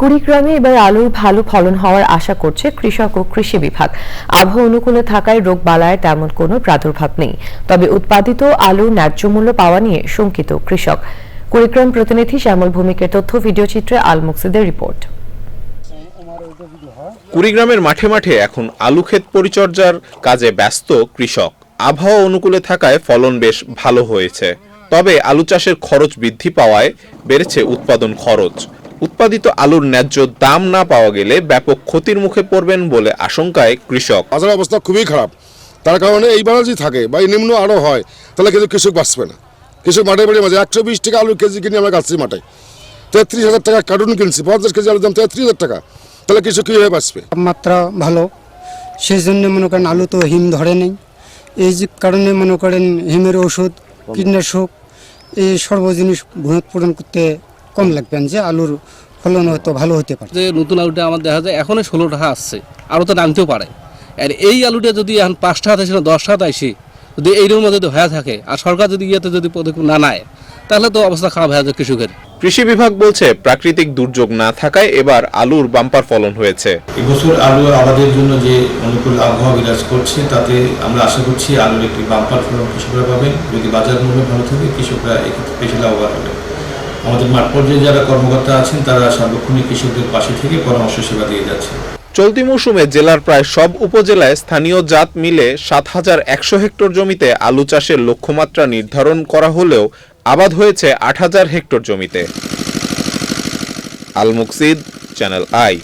কুড়িগ্রামে এবার আলুর ভালো ফলন হওয়ার আশা করছে কৃষক ও কৃষি বিভাগ। আবহাওয়া অনুকূলে থাকায় রোগ বালায় তেমন কোনো প্রাদুর্ভাব নেই। তবে উৎপাদিত আলুর ন্যায্য মূল্য পাওয়া নিয়ে শঙ্কিত কৃষক। কুড়িগ্রাম প্রতিনিধি শ্যামল ভূমিকের তথ্য ভিডিওচিত্রে আল মুকসিদের রিপোর্ট। কুড়িগ্রামের মাঠে মাঠে এখন আলু ক্ষেত পরিচর্যার কাজে ব্যস্ত কৃষক। আবহাওয়া অনুকূলে থাকায় ফলন বেশ ভালো হয়েছে। তবে আলু চাষের খরচ বৃদ্ধি পাওয়ায় বেড়েছে উৎপাদন খরচ। উৎপাদিত আলুর ন্যায্য দাম না পাওয়া গেলে ব্যাপক ক্ষতির মুখে পড়বেন বলে আশঙ্কায় কৃষক। বাজারের অবস্থা খুবই খারাপ। তার কারণে এইবার যদি থাকে বা এই নিম্ন আরও হয় তাহলে কিন্তু কৃষক বাঁচবে না। কৃষক মাঠে বাড়ি মাঝে একশো বিশ টাকা আলুর কেজি কিনে আমরা গাছি মাঠে। তেত্রিশ হাজার টাকা কার্টুন কিনছি পঞ্চাশ কেজি আলুর দাম তেত্রিশ হাজার টাকা। তাহলে কৃষক কীভাবে বাঁচবে? তাপমাত্রা ভালো। সেই জন্য মনে করেন আলু তো হিম ধরে নেই। এই যে কারণে মনে করেন হিমের ওষুধ কীটনাশক এই সর্ব জিনিস ভূমি পূরণ করতে কম লাগবেন যে আলুর ফলন হয়তো ভালো হতে পারে। যে নতুন আলুটা আমার দেখা যায় এখনই ষোলো টাকা আসছে আরও তো নামতেও পারে। আর এই আলুটা যদি এখন পাঁচ টাকা থেকে দশ টাকা আসে যদি এইরকম যদি হয়ে থাকে আর সরকার যদি ইয়েতে যদি পদক্ষেপ না নেয় তাহলে তো অবস্থা খারাপ হয়ে যায় কৃষকের। কৃষি বিভাগ বলছে প্রাকৃতিক দুর্যোগ না থাকায় এবার আলুর বাম্পার ফলন হয়েছে। এবছর আলু আবাদের জন্য যে অনুকূল আবহাওয়া বিরাজ করছে তাতে আমরা আশা করছি আলুর একটি বাম্পার ফলন কৃষকরা পাবেন। যদি বাজার মূল্য ভালো থাকে কৃষকরা এক্ষেত্রে বেশি লাভবান হবে। আমাদের মাঠ পর্যায়ে যারা কর্মকর্তা আছেন, তারা সার্বক্ষণিক কৃষকদের পাশে থেকে পরামর্শ সেবা দিয়ে যাচ্ছে। চলতি মৌসুমে জেলার প্রায় সব উপজেলায় স্থানীয় জাত মিলে সাত হাজার একশো হেক্টর জমিতে আলু চাষের লক্ষ্যমাত্রা নির্ধারণ করা হলেও আবাদ হয়েছে আট হাজার হেক্টর জমিতে। Al Muksid, channel I.